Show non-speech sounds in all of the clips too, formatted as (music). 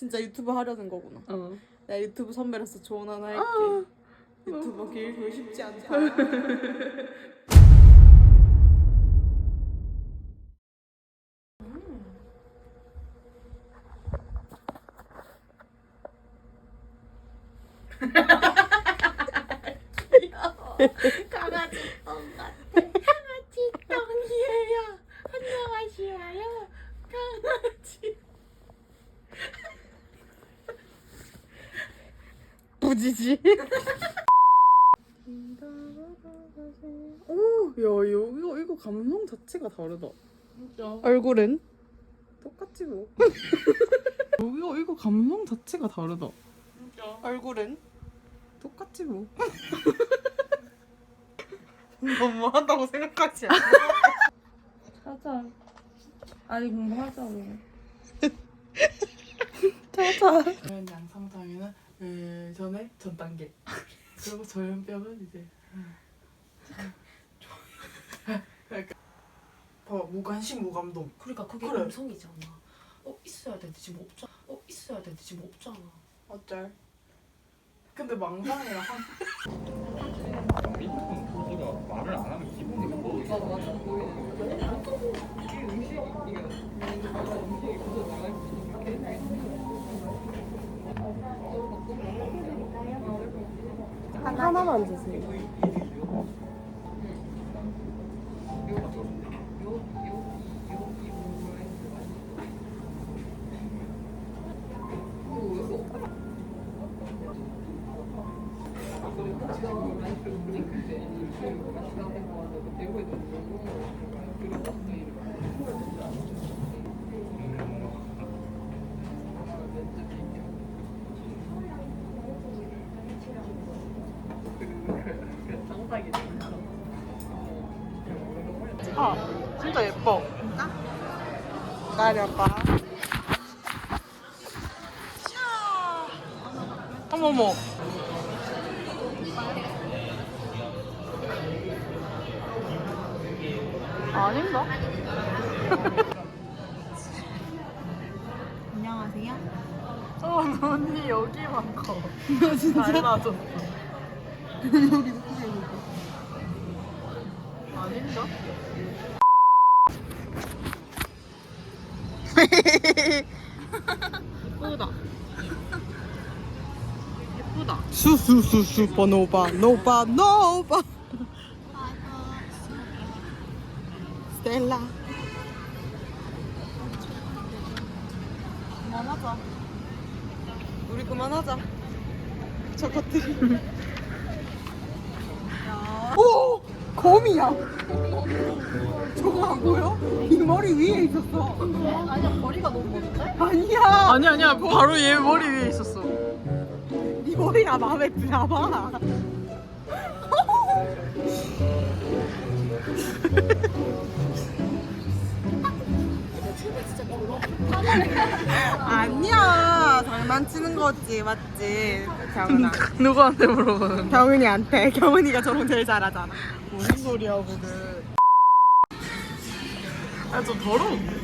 진짜 유튜브 하려는 거구나. 어. 나 유튜브 선배로서 조언 하나 할게. 아. 유튜버 길 그거 쉽지 않다. (laughs) 강아지 똥 같아. 강아지 똥이에요. 안녕하세요. 강아지. 부지지. 오, 야, 이거 이거 감성 자체가 다르다. 진짜. 얼굴은 똑같지 뭐. (laughs) 이거 이거 감성 자체가 다르다. 진짜. 얼굴은 똑같지 뭐. 너무 한다고 생각하지 않아? 찾아. 아니 공부하자고. (laughs) 찾아. 전 단계. (laughs) 그리고 저연병은 이제 그러니까 봐 무관심 무감동. 그러니까 그게 그래. 감성이잖아. 어 있어야 되는데 지금 없잖아. 어 있어야 되는데 지금 없잖아. 어쩔? 근데 망상이랑 한 소스가 말을 안 하면 기분이 뭐 하나만 주세요. 진짜 예뻐. 기다려봐. 어머머. 아닌가? (laughs) 안녕하세요. 어, 눈이 여기만 커. 진짜? 달라졌어. 여기도 크게 보고. 아닌가? 예쁘다. 예쁘다. 수수수 슈퍼노바 노바 노바. 스텔라. 그만하자. 우리 그만하자. 저것들이. 오! 거미야. 저거 안 보여? 이 머리 위에 있었어. 아니야 머리가 너무 먼데? 아니야. 아니 아니야 바로 얘 머리 위에 있었어 네 머리가 마음에 드나 봐. 아니야 장난치는 거지 맞지 경은아 누구한테 물어보는 경은이한테 경은이가 저런 제일 잘하잖아 소리야 그게 아좀 더러운데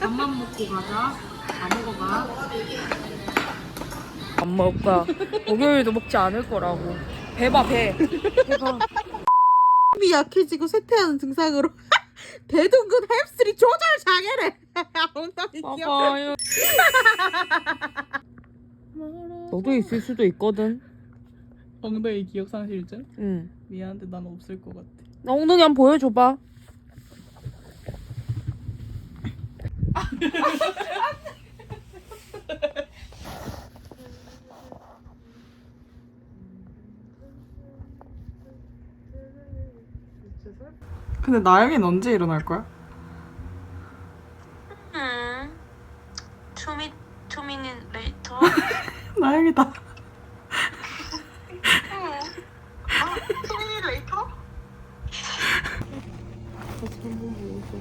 밥만 먹고 가자. 다 먹어가. 안 먹을 거야. 목요일도 먹지 않을 거라고. 배봐 배. 배봐. 힘이 약해지고 쇠퇴하는 증상으로 대둔근 햄스트링 조절 장애래 (laughs) 엉덩이 귀여워 봐봐요. (laughs) 너도 있을 수도 있거든. 엉덩이 기억 상실증? 응. 미안한데 난 없을 것 같아 나 엉덩이 한번 보여줘봐. 근데 나영이는 언제 일어날 거야? 음, two, min, two minutes later. 나영이다 아, two minutes later? 아니 아까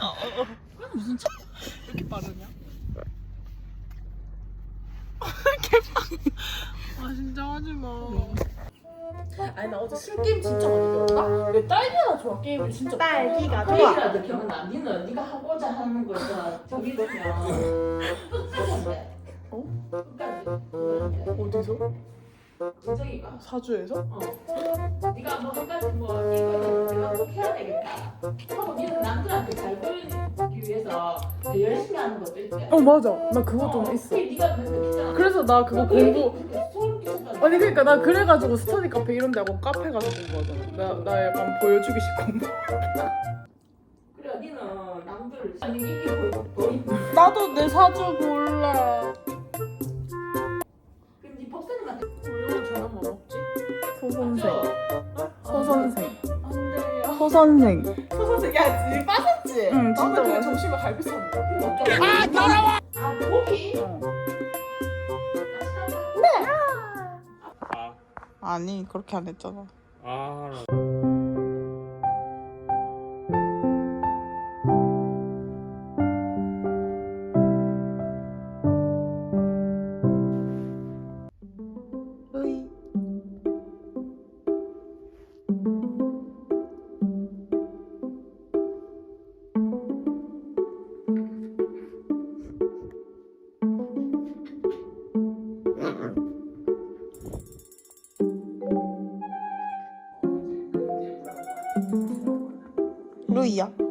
(laughs) 니 나 어제 술 게임 진짜 많이 배웠다. 내 딸기가 좋아? 게임을 진짜. 딸기가 그러니까 경은아 니는 네가 하고자 하는 거 있잖아. 저기 끝까지 어? 끝까지 어디서? 저기가. 사주에서? 어. 네가 뭐 한 가지 뭐 이거는 내가 꼭 해야 되겠다 열심히 하는 것도 있대 어 맞아. 나 그거 좀 있어. 그게 네가 맨날 했잖아 그래서 나 그거 공부. 소름 아니 그러니까 나 그래가지고 스터디 카페 이런 데 하고 카페 가서 공부하잖아. 나, 나 약간 보여주기 싶고. 그래 니는 남들 아니 이게 보이 (laughs) 나도 내 사주 몰라. 그럼 네 복사님한테 우리는 저녁 뭐 먹지? 소선생. 어? 소선생. 안 돼요. 소선생. 소선생 야, 니빠 응, 진짜 그냥 맛있어. 점심에 갈비 샀는데. 아 더러워 아 고기 어. 아니 그렇게 안 했잖아. 아 루이